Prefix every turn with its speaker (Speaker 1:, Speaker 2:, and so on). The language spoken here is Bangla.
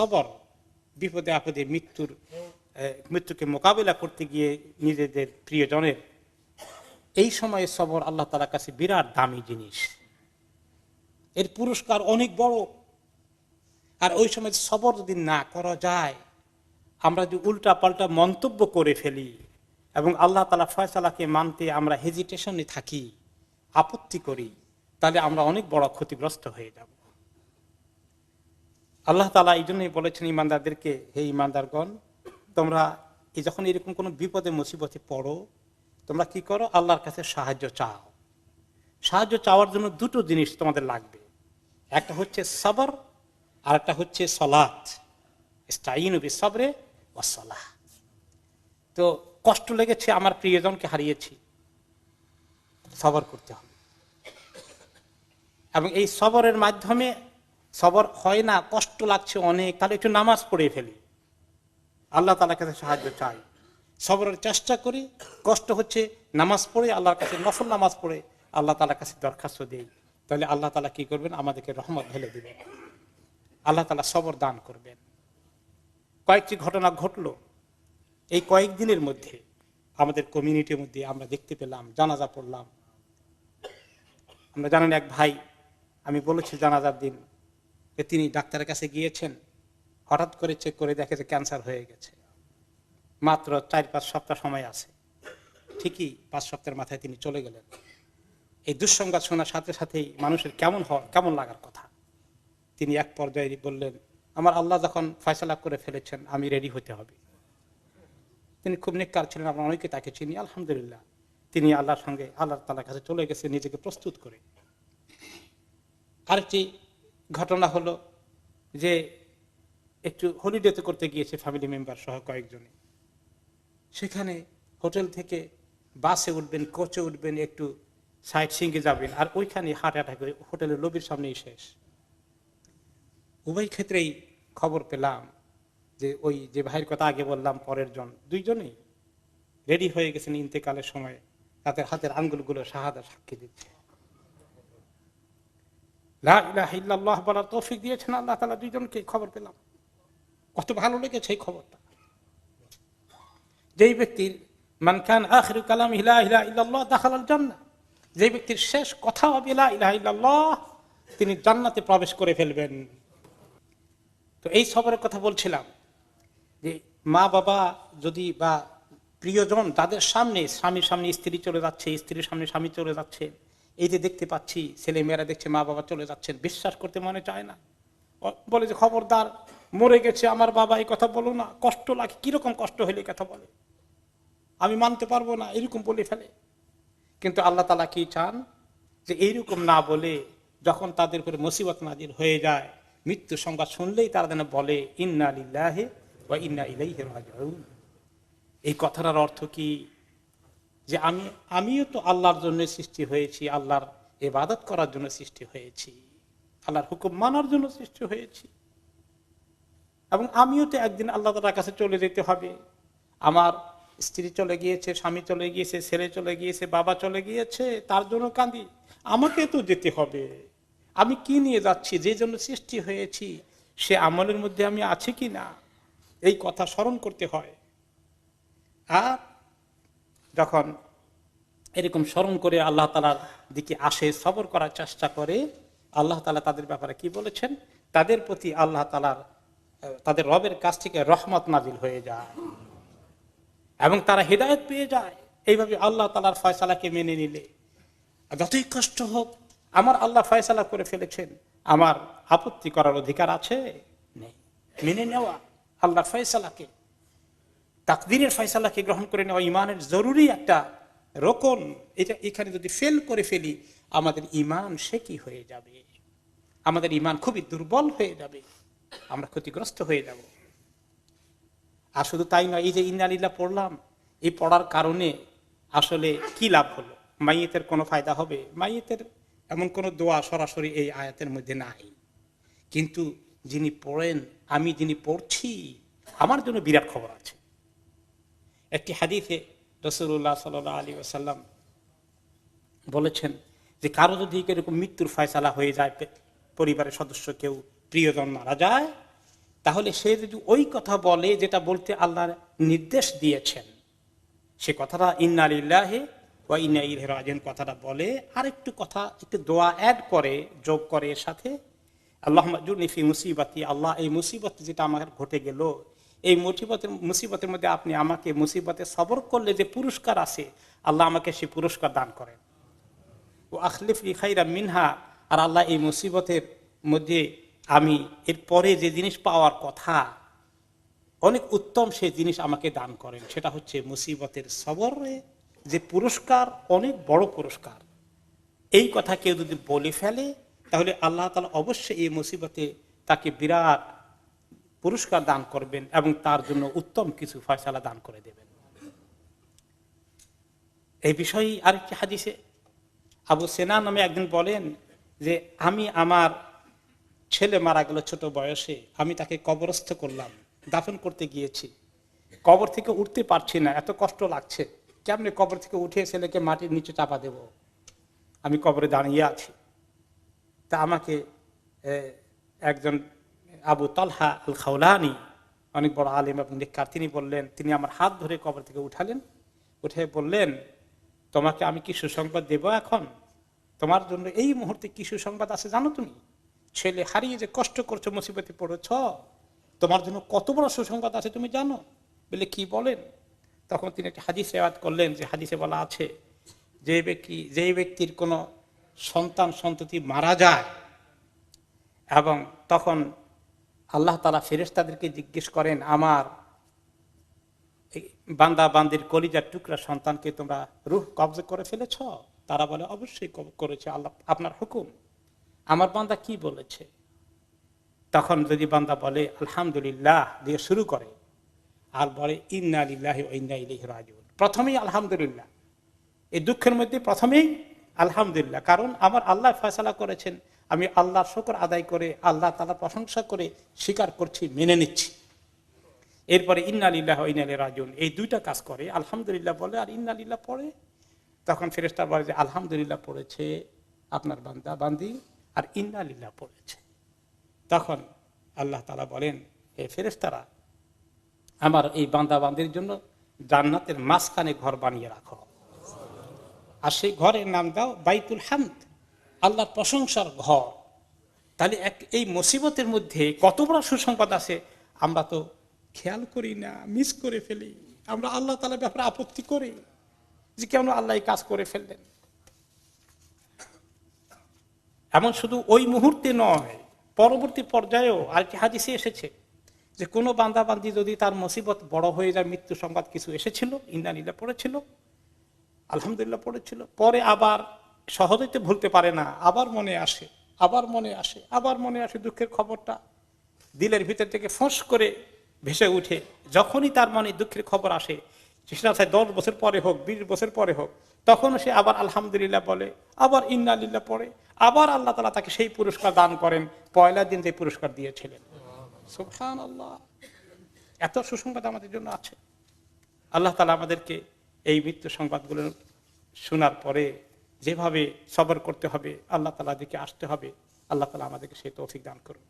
Speaker 1: সবর বিপদে আপদে মৃত্যুর মৃত্যুকে মোকাবিলা করতে গিয়ে নিজেদের প্রিয়জনের। এই সময়ে সবর আল্লাহ তালার কাছে বিরাট দামি জিনিস। এর পুরস্কার অনেক বড়। আর ওই সময় সবর যদি না করা যায়, আমরা যদি উল্টা পাল্টা মন্তব্য করে ফেলি এবং আল্লাহ তালা ফয়সালাকে মানতে আমরা হেজিটেশনে থাকি, আপত্তি করি, তাহলে আমরা অনেক বড় ক্ষতিগ্রস্ত হয়ে যাব। আল্লাহ তালা এই জন্যই বলেছেন ইমানদারদেরকে হে ইমানদারগণ তোমরা এই যখন এরকম কোনো বিপদে, মুসিবতে পড়ো, তোমরা কি করো? আল্লাহর কাছে সাহায্য চাও। সাহায্য চাওয়ার জন্য দুটো জিনিস তোমাদের লাগবে। একটা হচ্ছে সবর, আর একটা হচ্ছে সলাৎ। স্টাইন সবরে ও সলাহ। তো কষ্ট লেগেছে, আমার প্রিয়জনকে হারিয়েছি। সবর করতে হবে। এবং এই সবরের মাধ্যমে সবর হয় না, কষ্ট লাগছে অনেক, তাহলে একটু নামাজ পড়ে ফেলি। আল্লাহ তালার কাছে সাহায্য চাই। সবরের চেষ্টা করি, কষ্ট হচ্ছে, নামাজ পড়ে, আল্লাহর কাছে নফল নামাজ পড়ে, আল্লাহ তালার কাছে দরখাস্ত দিই। তাহলে আল্লাহ তালা কি করবেন? আমাদেরকে রহমত ঢেলে দিবেন। আল্লাহ তালা সবর দান করবেন। কয়েকটি ঘটনা ঘটলো। এই কয়েকদিনের মধ্যে আমাদের কমিউনিটির মধ্যে আমরা দেখতে পেলাম, জানাজা পড়লাম। আমরা জানেন এক ভাই, আমি বলেছি জানাজার দিন তিনি ডাক্তারের কাছে গিয়েছেন, হঠাৎ করে চেক করে দেখে যে ক্যান্সার হয়ে গেছে। মাত্র চার, পাঁচ সপ্তাহ সময় আছে। ঠিকই পাঁচ সপ্তাহের মাথায় তিনি চলে গেলেন। এই দুঃসংবাদ শোনার সাথে সাথেই মানুষের কেমন হওয়ার, কেমন লাগার কথা। তিনি এক পর্যায়ে বললেন, আমার আল্লাহ যখন ফয়সলা করে ফেলেছেন, আমি রেডি হতে হবে। তিনি খুব নিকার ছিলেন, আমরা অনেকে তাকে চিনি, আলহামদুলিল্লাহ। তিনি আল্লাহর সঙ্গে আল্লাহ তালার কাছে চলে গেছে, নিজেকে প্রস্তুত করে। আরেকটি ঘটনা হলো যে একটু হলিডেতে করতে গিয়েছে ফ্যামিলি মেম্বার সহ কয়েকজনে। সেখানে হোটেল থেকে বাসে উঠবেন কোচে উঠবেন, একটু সাইড সিঙ্গে যাবেন, আর ওইখানে হার্ট অ্যাটাক হোটেলের লবির সামনেই শেষ। উভয় ক্ষেত্রেই খবর পেলাম যে ওই যে ভাইয়ের কথা আগে বললাম, পরের জন, দুইজনেই রেডি হয়ে গেছেন ইন্তেকালের সময়। তাদের হাতের আঙ্গুলগুলো শাহাদা সাক্ষী দিচ্ছে। লা ইলাহা ইল্লাল্লাহ বলার তৌফিক দিয়েছেন, আল্লাহ তালা দুইজনকে খবর পেলাম। কত ভালো লেগেছে এই খবরটা। যেই ব্যক্তির মানখান আখিরু কালাম ইলা ইলা ইল্লাল্লাহ দাখালাল জান্নাহ যে ব্যক্তির শেষ কথা হবে ইলা ইলাহা ইল্লাল্লাহ, তিনি জান্নাতে প্রবেশ করে ফেলবেন। তো এই সবরের কথা বলছিলাম যে মা বাবা যদি বা প্রিয়জন তাদের সামনে স্বামীর সামনে স্ত্রী চলে যাচ্ছে, স্ত্রীর সামনে স্বামী চলে যাচ্ছে এই যে দেখতে পাচ্ছি ছেলে মেয়েরা দেখছে মা বাবা চলে যাচ্ছেন, বিশ্বাস করতে মনে চায় না। বলে যে, খবরদার, মরে গেছে আমার বাবা, এই কথা বলো না, কষ্ট লাগে, কীরকম কষ্ট হলে কথা বলে? আমি মানতে পারব না, এরকম বলে ফেলে। কিন্তু আল্লাহ তালা কি চান? যে এইরকম না বলে, যখন তাদের উপরে মুসিবত নাজির হয়ে যায়, মৃত্যু সংবাদ শুনলেই তারা যেন বলে, ইন্না লিল্লাহে বা ইন্না রাজিউন। এই কথাটার অর্থ কি? যে আমি, আমিও তো আল্লাহর জন্য সৃষ্টি হয়েছি, আল্লাহর ইবাদত করার জন্য সৃষ্টি হয়েছি, আল্লাহর হুকুম মানার জন্য সৃষ্টি হয়েছি। এবং আমিও তো একদিন আল্লাহ তালার কাছে চলে যেতে হবে। আমার স্ত্রী চলে গিয়েছে, স্বামী চলে গিয়েছে, ছেলে চলে গিয়েছে, বাবা চলে গিয়েছে, তার জন্য কাঁদি। আমাকে তো যেতে হবে। আমি কি নিয়ে যাচ্ছি, যে জন্য সৃষ্টি হয়েছি, সে আমলের মধ্যে আমি আছি কি না এই কথা স্মরণ করতে হয়। আর যখন এরকম স্মরণ করে আল্লাহ তালার দিকে আসে, সবর করার চেষ্টা করে, আল্লাহ তালা তাদের ব্যাপারে কি বলেছেন? তাদের প্রতি আল্লাহ তালার তাদের রবের কাছ থেকে রহমত নাজিল হয়ে যায় এবং তারা হৃদায়ত পেয়ে যায়। এইভাবে আল্লাহ তালার ফয়সালাকে মেনে নিলে। যতই কষ্ট হোক, আমার আল্লাহ ফয়সালা করে ফেলেছেন, আমার আপত্তি করার অধিকার আছে? নেই। মেনে নেওয়া আল্লাহ ফয়সালাকে। তাকদিরের ফয়সালাকে গ্রহণ করে নেওয়া ইমানের জরুরি একটা রোকন। এটা এখানে যদি ফেল করে ফেলি, আমাদের ইমান সে কি হয়ে যাবে? আমাদের ইমান খুবই দুর্বল হয়ে যাবে। আমরা ক্ষতিগ্রস্ত হয়ে যাব। আর শুধু তাই নয়, এই যে ইন্নালিল্লা পড়লাম, এই পড়ার কারণে আসলে কি লাভ হলো? মাইয়েতের কোনো ফায়দা হবে? মাইয়েতের এমন কোনো দোয়া সরাসরি এই আয়াতের মধ্যে নাই। কিন্তু যিনি পড়েন, আমি যিনি পড়ছি, আমার জন্য বিরাট খবর আছে। একটি হাদিসে রসুল্লাহ সাল আলী আসাল্লাম বলেছেন যে কারও যদি এরকম মৃত্যুর ফয়সালা হয়ে যায় পরিবারের সদস্য কেউ, প্রিয়জন মারা যায়, তাহলে সে যদি ওই কথা বলে যেটা বলতে আল্লাহ নির্দেশ দিয়েছেন, সে কথাটা ইন্নালিল্লাহে বা ইন্না ইলাইহি রাজিউন কথাটা বলে আর একটু কথা, একটু দোয়া অ্যাড করে, যোগ করে এর সাথে আল্লাহ ফি মুসিবাতি, আল্লাহ এই মুসিবত যেটা আমার ঘটে গেল এই মুসিবতের মুসিবতের মধ্যে আপনি আমাকে মুসিবতে সবর করলে যে পুরস্কার আছে, আল্লাহ আমাকে সেই পুরস্কার দান করেন। ও আখলিফ খাইরা মিনহা, আর আল্লাহ এই মুসিবতের মধ্যে আমি এর পরে যে জিনিস পাওয়ার কথা, অনেক উত্তম সেই জিনিস আমাকে দান করেন। সেটা হচ্ছে মুসিবতের সবরে যে পুরস্কার, অনেক বড় পুরস্কার। এই কথা কেউ যদি বলে ফেলে, তাহলে আল্লাহ তালা অবশ্যই এই মুসিবতে তাকে বিরাট পুরস্কার দান করবেন এবং তার জন্য উত্তম কিছু ফয়সালা দান করে দেবেন। এই বিষয়ে আরেকটি হাদিসে আবু সেনা নামে একদিন বলেন যে, আমি আমার ছেলে মারা গেল ছোট বয়সে, আমি তাকে কবরস্থ করলাম, দাফন করতে গিয়েছি। কবর থেকে উঠতে পারছি না, এত কষ্ট লাগছে। কেমনি কবর থেকে উঠে ছেলেকে মাটির নিচে চাপা দেব? আমি কবরে দাঁড়িয়ে আছি। তা আমাকে একজন আবু তালহা আল খাউলানি অনেক বড় আলিম এবং নিকার, তিনি বললেন, তিনি আমার হাত ধরে কবর থেকে উঠালেন, উঠে বললেন, তোমাকে আমি কি সুসংবাদ দেব এখন? তোমার জন্য এই মুহূর্তে কি সুসংবাদ আছে জানো তুমি? ছেলে হারিয়ে যে কষ্ট করছ, মুসিবতে পড়েছ, তোমার জন্য কত বড় সুসংবাদ আছে তুমি জানো? বলে, কি বলেন? তখন তিনি একটি হাদিস রেওয়াত করলেন, যে হাদিসে বলা আছে, যে ব্যক্তি, যে ব্যক্তির কোনো সন্তান, সন্ততি মারা যায় এবং তখন আল্লাহ তালা ফেরেশতাদেরকে জিজ্ঞেস করেন, আমার বান্দা বান্দির কলিজার টুকরা সন্তানকে তোমরা রুহ কবজা করে ফেলেছ? তারা বলে, অবশ্যই করেছে আল্লাহ, আপনার হুকুম। আমার বান্দা কি বলেছে? তখন যদি বান্দা বলে, আলহামদুলিল্লাহ দিয়ে শুরু করে, আর বলে, ইন্না লিল্লাহ ইন্না রাজিউন প্রথমেই আলহামদুলিল্লাহ। এই দুঃখের মধ্যে প্রথমেই আলহামদুলিল্লাহ, কারণ আমার আল্লাহ ফয়সালা করেছেন। আমি আল্লাহর শকর আদায় করে, আল্লাহ তালা প্রশংসা করে স্বীকার করছি, মেনে নিচ্ছি। এরপরে ইন্নালিল্লাহ ইনালি রাজুন এই দুইটা কাজ করে, আলহামদুলিল্লাহ বলে আর ইন্নালিল্লাহ পড়ে। তখন ফেরেস্তা বলে যে, আলহামদুলিল্লাহ পড়েছে আপনার বান্দা, বান্দি, আর ইন্নালিল্লাহ পড়েছে। তখন আল্লাহ তালা বলেন, হে ফেরেস্তারা আমার এই বান্দা বান্দির জন্য জান্নাতের মাঝখানে ঘর বানিয়ে রাখো। আর সেই ঘরের নাম দাও বাইতুল হামদ। আল্লাহর প্রশংসার ঘর। তাহলে এক, এই মুসিবতের মধ্যে কত বড় সুসংবাদ আছে? আমরা তো খেয়াল করি না মিস করে ফেলি। আমরা আল্লাহ তালার ব্যাপারে আপত্তি করি যে কেন আল্লাহ এই কাজ করে ফেললেন। এমন শুধু ওই মুহূর্তে নয়, পরবর্তী পর্যায়েও আরেকটি হাদিসে এসেছে যে কোনো বান্দাবান্দি যদি তার মুসিবত বড় হয়ে যায়, মৃত্যু সংবাদ কিছু এসেছিল ইন্দানিলা পড়েছিল, আলহামদুলিল্লাহ পড়েছিল, পরে আবার সহজেতে ভুলতে পারে না। আবার মনে আসে, আবার মনে আসে, আবার মনে আসে দুঃখের খবরটা। দিলের ভিতর থেকে ফোঁস করে ভেসে উঠে। যখনই তার মনে দুঃখের খবর আসে সেটা চাই দশ বছর পরে হোক, বিশ বছর পরে হোক তখন সে আবার আলহামদুলিল্লাহ বলে, আবার ইন্নালিল্লাহ পড়ে, আবার আল্লাহ তালা তাকে সেই পুরস্কার দান করেন, পয়লা দিন যে পুরস্কার দিয়েছিলেন। সুবহান আল্লাহ এত সুসংবাদ আমাদের জন্য আছে। আল্লাহ তালা আমাদেরকে এই মৃত্যু সংবাদগুলো শোনার পরে যেভাবে সবর করতে হবে, আল্লাহ তালা দিকে আসতে হবে। আল্লাহ তালা আমাদেরকে সেই তৌফিক দান করুন।